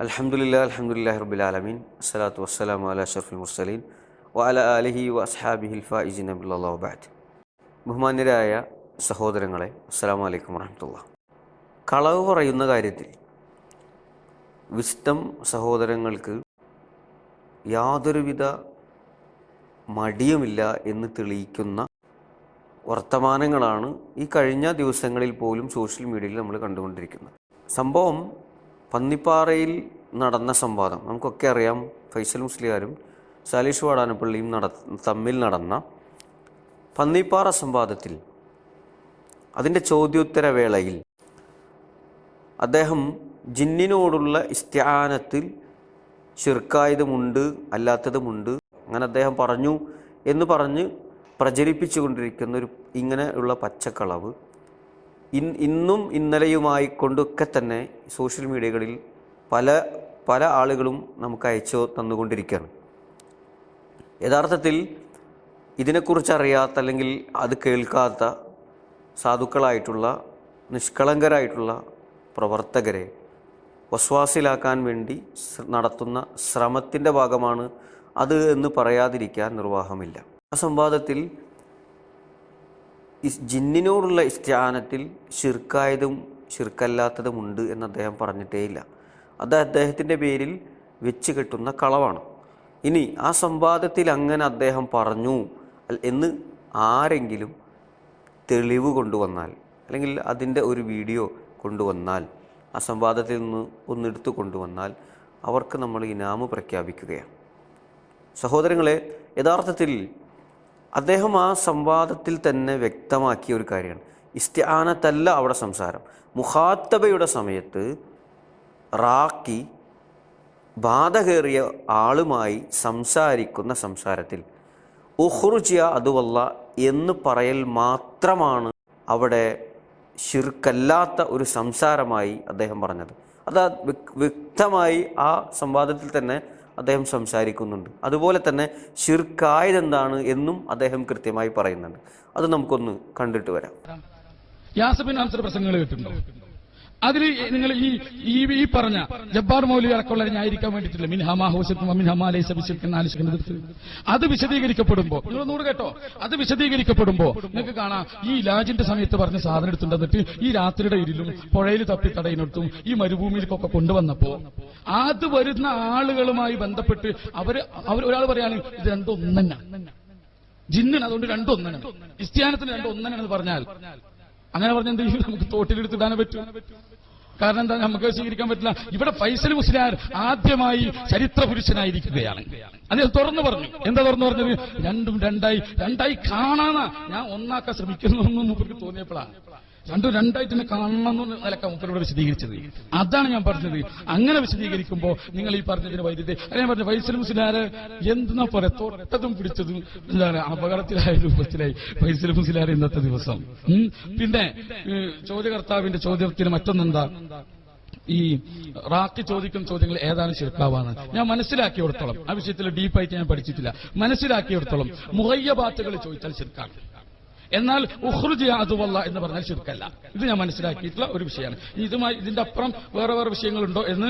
അലഹമുല്ലാ അലഹമുല്ലാ റബുലാലമീൻ അസ്സലാത്തു വസ്സലാം അല ഷർഫുൽ മുർസലീൻ വഅല അലിഹി വ അസ്ഹാബിഹിൽ ഫായിജിൻ അബുല്ലാബാദ് ബഹുമാന്യരായ സഹോദരങ്ങളെ അസ്സലാമു അലൈക്കും വറഹമത്തുള്ള കളവ് പറയുന്ന കാര്യത്തിൽ വിസ്ഡം സഹോദരങ്ങൾക്ക് യാതൊരുവിധ മടിയുമില്ല എന്ന് തെളിയിക്കുന്ന വർത്തമാനങ്ങളാണ് ഈ കഴിഞ്ഞ ദിവസങ്ങളിൽ പോലും സോഷ്യൽ മീഡിയയിൽ നമ്മൾ കണ്ടുകൊണ്ടിരിക്കുന്നത്. സംഭവം പന്നിപ്പാറയിൽ നടന്ന സംവാദം. നമുക്കൊക്കെ അറിയാം ഫൈസൽ മുസ്ലിയാരും സാലിഷ് വാടാനപ്പള്ളിയും നട തമ്മിൽ നടന്ന പന്നിപ്പാറ സംവാദത്തിൽ അതിന്റെ ചോദ്യോത്തരവേളയിൽ അദ്ദേഹം ജിന്നിനോടുള്ള ഇസ്ത്യാനത്തിൽ ചെറുക്കായതുമുണ്ട് അല്ലാത്തതുമുണ്ട് അങ്ങനെ അദ്ദേഹം പറഞ്ഞു എന്ന് പറഞ്ഞ് പ്രചരിപ്പിച്ചുകൊണ്ടിരിക്കുന്ന ഒരു ഇങ്ങനെയുള്ള പച്ചക്കളവ്. ഇൻ ഇന്നും ഇന്നലെയുമായി കൊണ്ടൊക്കെ തന്നെ സോഷ്യൽ മീഡിയകളിൽ പല പല ആളുകളും നമുക്ക് അയച്ചു തന്നുകൊണ്ടിരിക്കുകയാണ്. യഥാർത്ഥത്തിൽ ഇതിനെക്കുറിച്ച് അറിയാത്ത അല്ലെങ്കിൽ അത് കേൾക്കാത്ത സാധുക്കളായിട്ടുള്ള നിഷ്കളങ്കരായിട്ടുള്ള പ്രവർത്തകരെ വസ്വാസിലാക്കാൻ വേണ്ടി നടത്തുന്ന ശ്രമത്തിന്റെ ഭാഗമാണ് അത് എന്ന് പറയാതിരിക്കാൻ നിർവാഹമില്ല. ആ സംവാദത്തിൽ ജിന്നിനോടുള്ള ഇസ്ത്യാനത്തിൽ ഷിർക്കായതും ഷിർക്കല്ലാത്തതുമുണ്ട് എന്ന് അദ്ദേഹം പറഞ്ഞിട്ടേയില്ല. അത് അദ്ദേഹത്തിന്റെ പേരിൽ വെച്ച് കെട്ടുന്ന കളവാണ്. ഇനി ആ സംവാദത്തിൽ അങ്ങനെ അദ്ദേഹം പറഞ്ഞു എന്ന് ആരെങ്കിലും തെളിവ് കൊണ്ടുവന്നാൽ അല്ലെങ്കിൽ അതിന്റെ ഒരു വീഡിയോ കൊണ്ടുവന്നാൽ ആ സംവാദത്തിൽ നിന്ന് ഒന്നെടുത്തു കൊണ്ടുവന്നാൽ അവർക്ക് നമ്മൾ ഇനാമ് പ്രഖ്യാപിക്കുകയാണ്. സഹോദരങ്ങളെ യഥാർത്ഥത്തിൽ അദ്ദേഹം ആ സംവാദത്തിൽ തന്നെ വ്യക്തമാക്കിയ ഒരു കാര്യമാണ്. ഇസ്ത്യാനത്തല്ല അവിടെ സംസാരം. മുഹാത്തബയുടെ സമയത്ത് റാക്കി ബാധകേറിയ ആളുമായി സംസാരിക്കുന്ന സംസാരത്തിൽ ഉഹ്റുജിയ അതുവല്ല എന്ന് പറയൽ മാത്രമാണ് അവിടെ ശിർക്കല്ലാത്ത ഒരു സംസാരമായി അദ്ദേഹം പറഞ്ഞത്. അത് വ്യക്തമായി ആ സംവാദത്തിൽ തന്നെ അദ്ദേഹം സംസാരിക്കുന്നുണ്ട്. അതുപോലെ തന്നെ ഷിർക്കായതെന്താണ് എന്നും അദ്ദേഹം കൃത്യമായി പറയുന്നുണ്ട്. അത് നമുക്കൊന്ന് കണ്ടിട്ട് വരാം. പ്രസംഗങ്ങൾ കേട്ടിട്ടുണ്ടോ അതിൽ നിങ്ങൾ ഈ ഈ പറഞ്ഞ ജബ്ബാർ മൗലി അടക്കമുള്ള ന്യായീകരിക്കാൻ വേണ്ടിയിട്ടില്ല അത് വിശദീകരിക്കപ്പെടുമ്പോ നിങ്ങൾ നൂറ് കേട്ടോ? അത് വിശദീകരിക്കപ്പെടുമ്പോ നിങ്ങൾക്ക് കാണാം. ഈ ഇലാജിന്റെ സമയത്ത് പറഞ്ഞ സാധനം എടുത്തുണ്ടെന്നിട്ട് ഈ രാത്രിയുടെ ഇരുലും പുഴയിൽ തപ്പി തടയിനടുത്തും ഈ മരുഭൂമിയിലേക്കൊക്കെ കൊണ്ടുവന്നപ്പോ അത് വരുന്ന ആളുകളുമായി ബന്ധപ്പെട്ട് അവർ അവർ ഒരാൾ പറയാണ് ഇത് രണ്ടും ഒന്നെന്നാ ജിന്നിന് അതുകൊണ്ട് രണ്ടൊന്നെ ഒന്നാണ് ക്രിസ്ത്യാനത്തിന് രണ്ടൊന്നെ ഒന്നാണെന്ന് പറഞ്ഞാൽ അങ്ങനെ പറഞ്ഞ എന്ത് ചെയ്യും? നമുക്ക് തോട്ടിലെടുത്തിടാനേ പറ്റും. കാരണം എന്താ? നമുക്ക് സ്വീകരിക്കാൻ പറ്റില്ല. ഇവിടെ ഫൈസൽ മുസ്ലിയാർ ആദ്യമായി ചരിത്ര പുരുഷനായിരിക്കുകയാണ് അത് തുറന്നു പറഞ്ഞു. എന്താ തുറന്നു പറഞ്ഞത്? രണ്ടും രണ്ടായി. രണ്ടായി കാണാനാ ഞാൻ ഒന്നാക്കാൻ ശ്രമിക്കുന്നു എന്ന് തോന്നിയപ്പോഴാണ്. രണ്ടും രണ്ടായിട്ട് തന്നെ കാണണം എന്ന് നിലക്ക മുപ്പരോട് വിശദീകരിച്ചത്. അതാണ് ഞാൻ പറഞ്ഞത്. അങ്ങനെ വിശദീകരിക്കുമ്പോൾ നിങ്ങൾ ഈ പറഞ്ഞതിന് വൈദ്യുതി അങ്ങനെ പറഞ്ഞ ഫൈസൽ മുസ്ലിയാര് എന്തെന്നാ പറയാ തൊട്ടതും പിടിച്ചതും എന്താണ് അപകടത്തിലായ രൂപത്തിലായി ഫൈസൽ മുസ്ലിയാർ ഇന്നത്തെ ദിവസം? പിന്നെ ചോദ്യകർത്താവിന്റെ ചോദ്യത്തിന് മറ്റൊന്നെന്താ? ഈ റാക്കി ചോദിക്കുന്ന ചോദ്യങ്ങൾ ഏതാണ് ശിർക്കാവാണ്? ഞാൻ മനസ്സിലാക്കിയെടുത്തോളം. ആ വിഷയത്തിൽ ഡീപ്പായിട്ട് ഞാൻ പഠിച്ചിട്ടില്ല. മനസ്സിലാക്കിയെടുത്തോളം മുഹയ്യബാത്തുകൾ ചോദിച്ചാൽ ശിർക്കാണ്. എന്നാൽ ഉഹ്റുജിയ അതുവല്ല എന്ന് പറഞ്ഞാൽ ശിർക്കല്ല ഇത് ഞാൻ മനസ്സിലാക്കിയിട്ടുള്ള ഒരു വിഷയമാണ്. ഇതുമായി ഇതിന്റെ അപ്പുറം വേറെ വേറെ വിഷയങ്ങളുണ്ടോ എന്ന്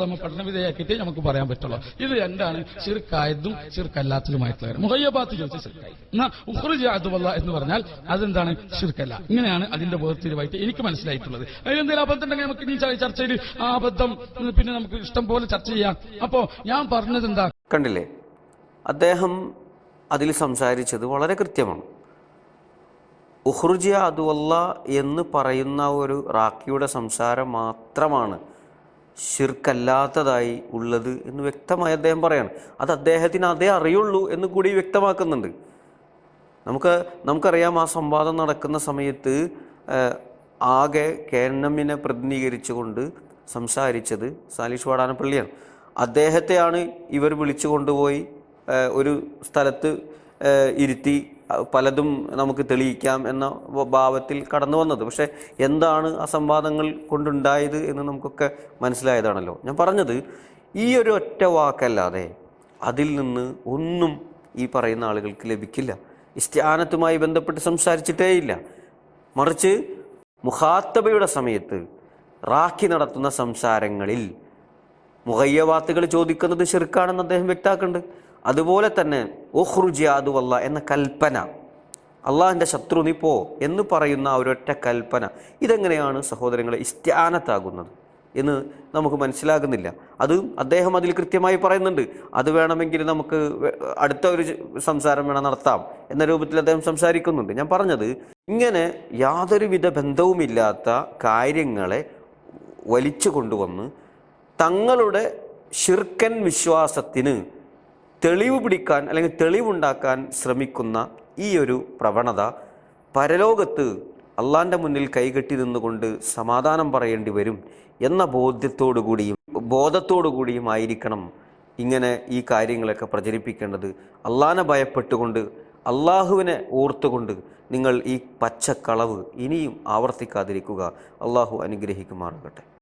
നമ്മൾ പഠന വിധേയാക്കിയിട്ട് നമുക്ക് പറയാൻ പറ്റുള്ളൂ. ഇത് രണ്ടാണ് ശിർക്കായതും ശിർക്കല്ലാത്തതുമായിട്ടുള്ള മുഹയ്യബാത്ത് ചോദിച്ച ശിർക്കായി. എന്നാൽ ഉഹ്റുജിയ അതുവല്ല എന്ന് പറഞ്ഞാൽ അതെന്താണ്? ശിർക്കല്ല. ഇങ്ങനെയാണ് അതിന്റെ വേർതിരിവായിട്ട് എനിക്ക് മനസ്സിലായിട്ടുള്ളത്. അതിലെന്തെങ്കിലും അബദ്ധം ഉണ്ടെങ്കിൽ നമുക്ക് ഇനി ചർച്ചയിൽ ആ അബദ്ധം പിന്നെ നമുക്ക് ഇഷ്ടം പോലെ ചർച്ച ചെയ്യാം. അപ്പോ ഞാൻ പറഞ്ഞത് എന്താ കണ്ടില്ലേ? അദ്ദേഹം അതിൽ സംസാരിച്ചത് വളരെ കൃത്യമാണ്. ഉഹ്റുജിയ അതുവല്ല എന്ന് പറയുന്ന ഒരു റാക്കിയുടെ സംസാരം മാത്രമാണ് ഷിർക്കല്ലാത്തതായി ഉള്ളത് എന്ന് വ്യക്തമായി അദ്ദേഹം പറയാണ്. അത് അദ്ദേഹത്തിന് അതേ അറിയുള്ളൂ എന്ന് കൂടി വ്യക്തമാക്കുന്നുണ്ട്. നമുക്ക് നമുക്കറിയാം ആ സംവാദം നടക്കുന്ന സമയത്ത് ആകെ കേരളമിനെ പ്രതിനിധീകരിച്ചുകൊണ്ട് സംസാരിച്ചത് സാലിഷ് വാടാനപ്പള്ളിയാണ്. അദ്ദേഹത്തെയാണ് ഇവർ വിളിച്ചു കൊണ്ടുപോയി ഒരു സ്ഥലത്ത് ഇരുത്തി പലതും നമുക്ക് തെളിയിക്കാം എന്ന ഭാവത്തിൽ കടന്നു വന്നത്. പക്ഷേ എന്താണ് ആ സംവാദങ്ങൾ കൊണ്ടുണ്ടായത് എന്ന് നമുക്കൊക്കെ മനസ്സിലായതാണല്ലോ. ഞാൻ പറഞ്ഞത് ഈ ഒരു ഒറ്റ വാക്കല്ലാതെ അതിൽ നിന്ന് ഒന്നും ഈ പറയുന്ന ആളുകൾക്ക് ലഭിക്കില്ല. ഇസ്ത്യാനത്തുമായി ബന്ധപ്പെട്ട് സംസാരിച്ചിട്ടേയില്ല മറിച്ച് മുഖാത്തബയുടെ സമയത്ത് റാഖി നടത്തുന്ന സംസാരങ്ങളിൽ മുഹയ്യവാത്തുകൾ ചോദിക്കുന്നത് ഷിർക്കാണെന്ന് അദ്ദേഹം വ്യക്താക്കുന്നുണ്ട്. അതുപോലെ തന്നെ ഓഹ്റുജിയാദു അല്ല എന്ന കൽപ്പന. അള്ളാഹിന്റെ ശത്രു നീ പോ എന്ന് പറയുന്ന ഒരൊറ്റ കൽപ്പന. ഇതെങ്ങനെയാണ് സഹോദരങ്ങളെ ഇസ്ത്യാനത്താകുന്നത് എന്ന് നമുക്ക് മനസ്സിലാകുന്നില്ല. അത് അദ്ദേഹം അതിൽ കൃത്യമായി പറയുന്നുണ്ട്. അത് വേണമെങ്കിൽ നമുക്ക് അടുത്ത ഒരു സംസാരം വേണം നടത്താം എന്ന രൂപത്തിൽ അദ്ദേഹം സംസാരിക്കുന്നുണ്ട്. ഞാൻ പറഞ്ഞത് ഇങ്ങനെ യാതൊരുവിധ ബന്ധവുമില്ലാത്ത കാര്യങ്ങളെ വലിച്ചു കൊണ്ടുവന്ന് തങ്ങളുടെ ഷിർക്കൻ വിശ്വാസത്തിന് തെളിവ് പിടിക്കാൻ അല്ലെങ്കിൽ തെളിവുണ്ടാക്കാൻ ശ്രമിക്കുന്ന ഈ ഒരു പ്രവണത പരലോകത്ത് അള്ളാന്റെ മുന്നിൽ കൈകെട്ടി നിന്നുകൊണ്ട് സമാധാനം പറയേണ്ടി വരും എന്ന ബോധ്യത്തോടു കൂടിയും ബോധത്തോടു കൂടിയും ആയിരിക്കണം ഇങ്ങനെ ഈ കാര്യങ്ങളൊക്കെ പ്രചരിപ്പിക്കേണ്ടത്. അള്ളാനെ ഭയപ്പെട്ടുകൊണ്ട് അള്ളാഹുവിനെ ഓർത്തുകൊണ്ട് നിങ്ങൾ ഈ പച്ചക്കളവ് ഇനിയും ആവർത്തിക്കാതിരിക്കുക. അള്ളാഹു അനുഗ്രഹിക്കുമാറാകട്ടെ.